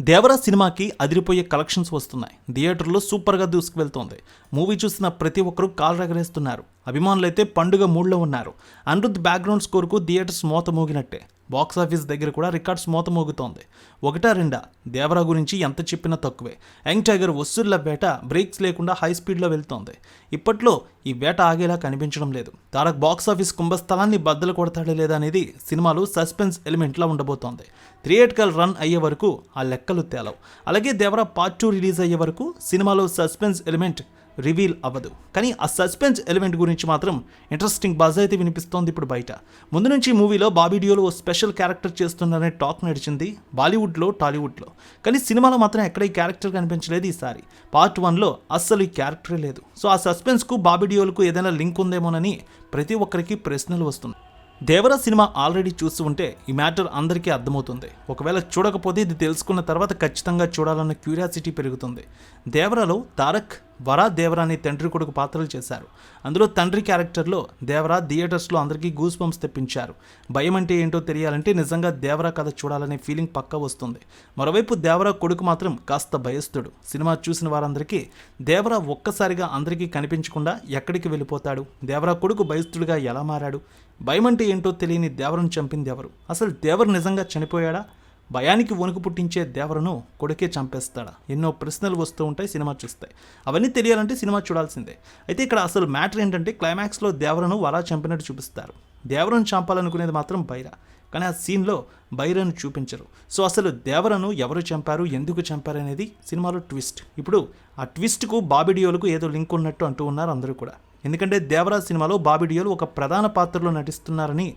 దేవరా సినిమాకి అదిరిపోయే కలెక్షన్స్ వస్తున్నాయి. థియేటర్లో సూపర్గా దూసుకువెళ్తోంది మూవీ చూసిన ప్రతి ఒక్కరూ కాలు రగరేస్తున్నారు. అభిమానులైతే పండుగ మూడ్లో ఉన్నారు. అనిరుద్ బ్యాక్గ్రౌండ్ స్కోర్కు థియేటర్స్ మోత మోగినట్టే. బాక్స్ ఆఫీస్ దగ్గర కూడా రికార్డ్స్ మోత మోగుతోంది ఒకటా రెండా? దేవరా గురించి ఎంత చెప్పినా తక్కువే. యంగ్ టైగర్ వసూళ్ళ వేట బ్రేక్స్ లేకుండా హై స్పీడ్లో వెళ్తోంది. ఇప్పట్లో ఈ వేట ఆగేలా కనిపించడం లేదు. తారక్ బాక్స్ ఆఫీస్ కుంభస్థలాన్ని బద్దలు కొడతాడే లేదా అనేది సినిమాలో సస్పెన్స్ ఎలిమెంట్లా ఉండబోతోంది. థియేటికల్ రన్ అయ్యే వరకు ఆ లెక్కలు తేలవు. అలాగే దేవరా పార్ట్ టూ రిలీజ్ అయ్యే వరకు సినిమాలో సస్పెన్స్ ఎలిమెంట్ రివీల్ అవ్వదు. కానీ ఆ సస్పెన్స్ ఎలిమెంట్ గురించి మాత్రం ఇంట్రెస్టింగ్ బజ్ అయితే వినిపిస్తోంది ఇప్పుడు బయట. ముందు నుంచి మూవీలో బాబీ డియోలో ఓ స్పెషల్ క్యారెక్టర్ చేస్తున్నారనే టాక్ నడిచింది బాలీవుడ్లో టాలీవుడ్లో. కానీ సినిమాలో మాత్రం ఎక్కడ ఈ క్యారెక్టర్ కనిపించలేదు ఈసారి. పార్ట్ వన్లో అస్సలు ఈ క్యారెక్టరే లేదు. సో ఆ సస్పెన్స్కు బాబీ డియోలకు ఏదైనా లింక్ ఉందేమోనని ప్రతి ఒక్కరికి ప్రశ్నలు వస్తున్నాయి. దేవరా సినిమా ఆల్రెడీ చూస్తూ ఉంటే ఈ మ్యాటర్ అందరికీ అర్థమవుతుంది. ఒకవేళ చూడకపోతే ఇది తెలుసుకున్న తర్వాత ఖచ్చితంగా చూడాలన్న క్యూరియాసిటీ పెరుగుతుంది. దేవరాలో తారక్ వరా దేవరాని తండ్రి కొడుకు పాత్రలు చేశారు. అందులో తండ్రి క్యారెక్టర్లో దేవరా థియేటర్స్లో అందరికీ గూస్ బంప్స్ తెప్పించారు. భయం అంటే ఏంటో తెలియాలంటే నిజంగా దేవరా కథ చూడాలనే ఫీలింగ్ పక్కా వస్తుంది. మరోవైపు దేవరా కొడుకు మాత్రం కాస్త భయస్తుడు సినిమా చూసిన వారందరికీ దేవరా ఒక్కసారిగా అందరికీ కనిపించకుండా ఎక్కడికి వెళ్ళిపోతాడు? దేవరా కొడుకు భయస్థుడిగా ఎలా మారాడు? భయం అంటే ఏంటో తెలియని దేవరను చంపింది ఎవరు? అసలు దేవరు నిజంగా చనిపోయాడా? భయానికి వణుకు పుట్టించే దేవరను కొడుకే చంపేస్తాడా? ఎన్నో ప్రశ్నలు వస్తూ ఉంటాయి సినిమా చూస్తాయి. అవన్నీ తెలియాలంటే సినిమా చూడాల్సిందే. అయితే ఇక్కడ అసలు మ్యాటర్ ఏంటంటే క్లైమాక్స్లో దేవరను వలా చంపినట్టు చూపిస్తారు. దేవరను చంపాలనుకునేది మాత్రం బైరా. కానీ ఆ సీన్లో బైరను చూపించరు. సో అసలు దేవరను ఎవరు చంపారు ఎందుకు చంపారు అనేది సినిమాలో ట్విస్ట్. ఇప్పుడు ఆ ట్విస్ట్కు బాబిడియోలకు ఏదో లింక్ ఉన్నట్టు అంటూ ఉన్నారు అందరూ కూడా. ఎందుకంటే దేవరాజ్ సినిమాలో బాబిడియోలు ఒక ప్రధాన పాత్రలో నటిస్తున్నారని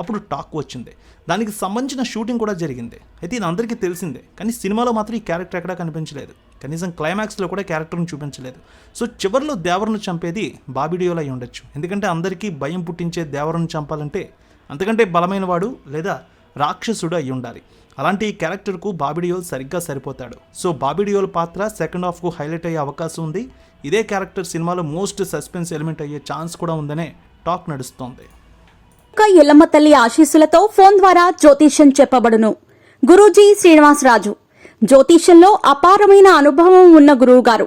అప్పుడు టాక్ వచ్చింది. దానికి సంబంధించిన షూటింగ్ కూడా జరిగింది. అయితే ఇది అందరికీ తెలిసిందే. కానీ సినిమాలో మాత్రం ఈ క్యారెక్టర్ ఎక్కడా కనిపించలేదు. కనీసం క్లైమాక్స్లో కూడా క్యారెక్టర్ను చూపించలేదు. సో చివరిలో దేవరను చంపేది బాబిడియోలు అయి ఉండొచ్చు. ఎందుకంటే అందరికీ భయం పుట్టించే దేవరను చంపాలంటే అంతకంటే బలమైన వాడు లేదా రాక్షసుడు అయి ఉండాలి. అలాంటి ఈ క్యారెక్టర్కు బాబిడియోల్ సరిగ్గా సరిపోతాడు. సో బాబిడియోల్ పాత్ర సెకండ్ హాఫ్కు హైలైట్ అయ్యే అవకాశం ఉంది. ఇదే క్యారెక్టర్ సినిమాలో మోస్ట్ సస్పెన్స్ ఎలిమెంట్ అయ్యే ఛాన్స్ కూడా ఉందనే టాక్ నడుస్తోంది. ఇంకా ఎల్లమ్మ తల్లి ఆశీస్సులతో ఫోన్ ద్వారా జ్యోతిష్యం చెప్పబడును. గురూజీ శ్రీనివాసరాజు. జ్యోతిష్యంలో అపారమైన అనుభవం ఉన్న గురువు గారు